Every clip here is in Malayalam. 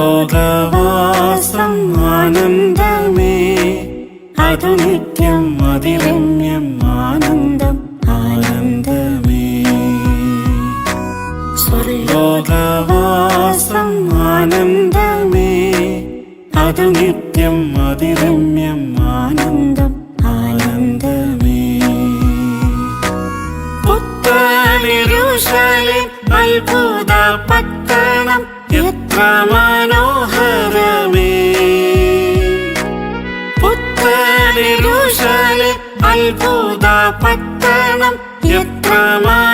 ലോകവാസം ആനന്ദമേ. അതു നിത്യം അതിരമ്യം ആനന്ദം ആനന്ദമേ. ലോകവാസം ആനന്ദമേ. അതു നിത്യം അതിരമ്യം അത്ഭുത പട്ടണം എത്ര മനോഹരമേ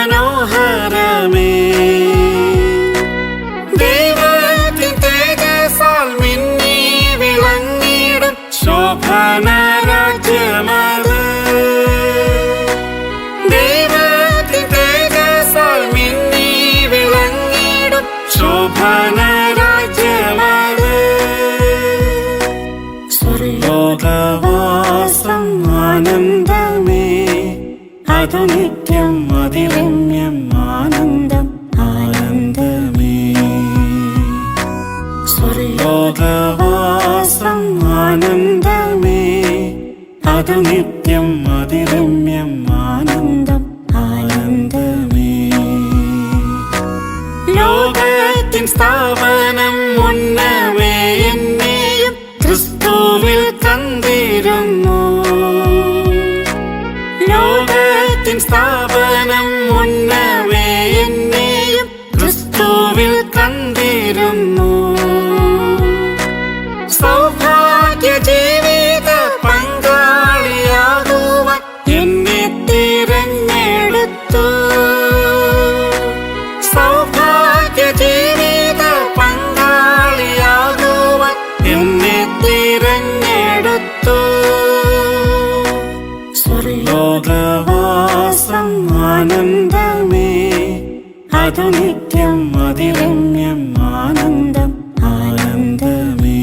ആനന്ദമേ അതു നിത്യം അതിരമ്യം ആനന്ദം ആനന്ദമേ. സ്വർലോകവാസം ആനന്ദമേ അതു നിത്യം അതിരമ്യം ആനന്ദം ആനന്ദമേ. ലോകത്തിൻ സ്ഥാപനം തിരഞ്ഞെടുത്തു സ്വർലോകവാസം ആനന്ദമേ അതു നിത്യം അതിരമ്യം ആനന്ദം ആനന്ദമേ.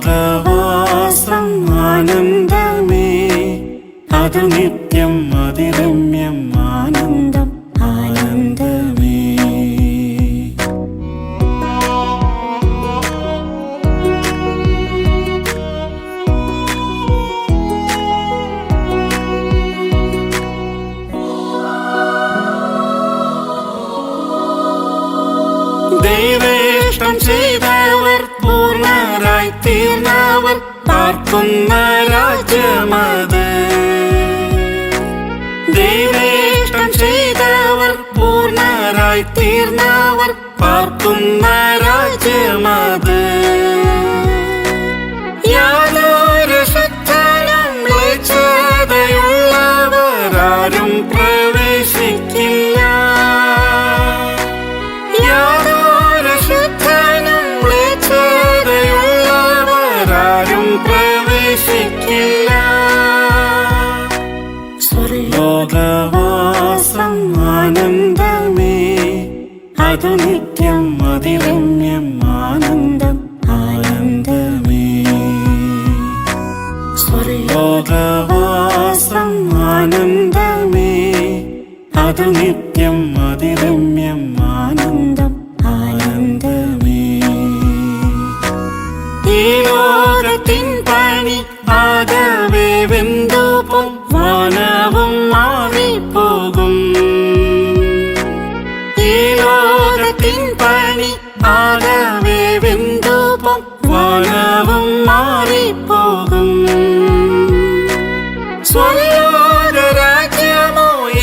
സ്വർലോകവാസം ആനന്ദമേ അതു നിത്യം പാർക്കുന്ന രാജ്യമത്. ദൈവേഷ്ടം ചെയ്തവർ പൂർണരായി തീർന്നവർ പാർക്കുന്ന രാജ്യമത്. സ്വർലോകവാസം ആനന്ദമേ അതു നിത്യം അതിരമ്യം ആനന്ദം ആനന്ദമേ. സ്വർലോകവാസം ആനന്ദമേ അതു നിത്യം അതിരമ്യം ആനന്ദം ആനന്ദമേ. ഈ ലോകത്തിൻ പണി ആകവേ വെന്തുപും പണി ആകവേ വെന്തുപും വനവും മാറിപ്പോകും. സ്വർലോകരാജ്യമോ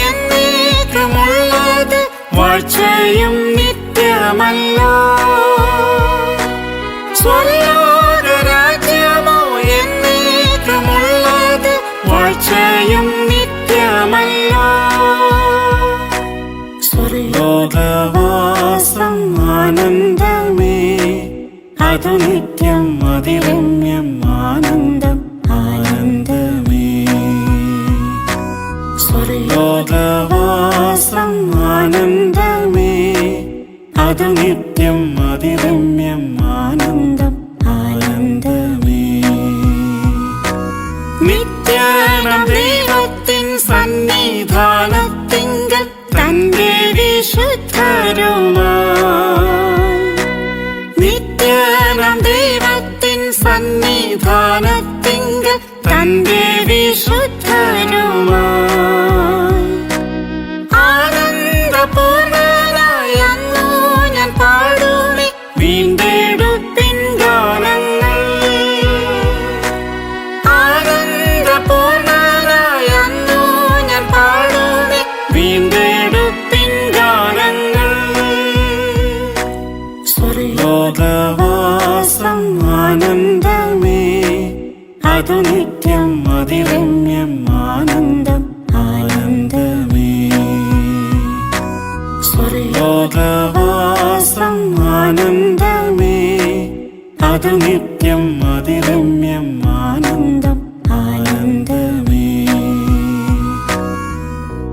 എന്നേക്കുമുള്ളത് വാഴ്ചയും നിത്യമല്ലോ. അതു നിത്യം അതിരമ്യം ആനന്ദം ആനന്ദമേ. സ്വർലോകവാസം ആനന്ദമേ. അതു നിത്യം അതിരമ്യം ആനന്ദം ആനന്ദമേ. നിത്യാനം ദൈവത്തിൻ സന്നിധാനത്തിങ്കൽ തന്റെ വിശുദ്ധരുമാ സന്നിധാനത്തിങ്കൽ തന്റെ വിശുദ്ധരുമായി ആനന്ദപൂർണനായി ഞാൻ പാടുമേ. വീണ്ടെടുപ്പിൻ ഗാനങ്ങൾ. ആനന്ദപൂർണനായി ഞാൻ പാടുമേ. വീണ്ടെടുപ്പിൻ ഗാനങ്ങൾ. സ്വർലോകവാസം ആനന്ദമേ അതു നിത്യം അതിരമ്യം ആനന്ദം ആനന്ദമേ. സ്വർലോകവാസം ആനന്ദമേ. അതു നിത്യം അതിരമ്യം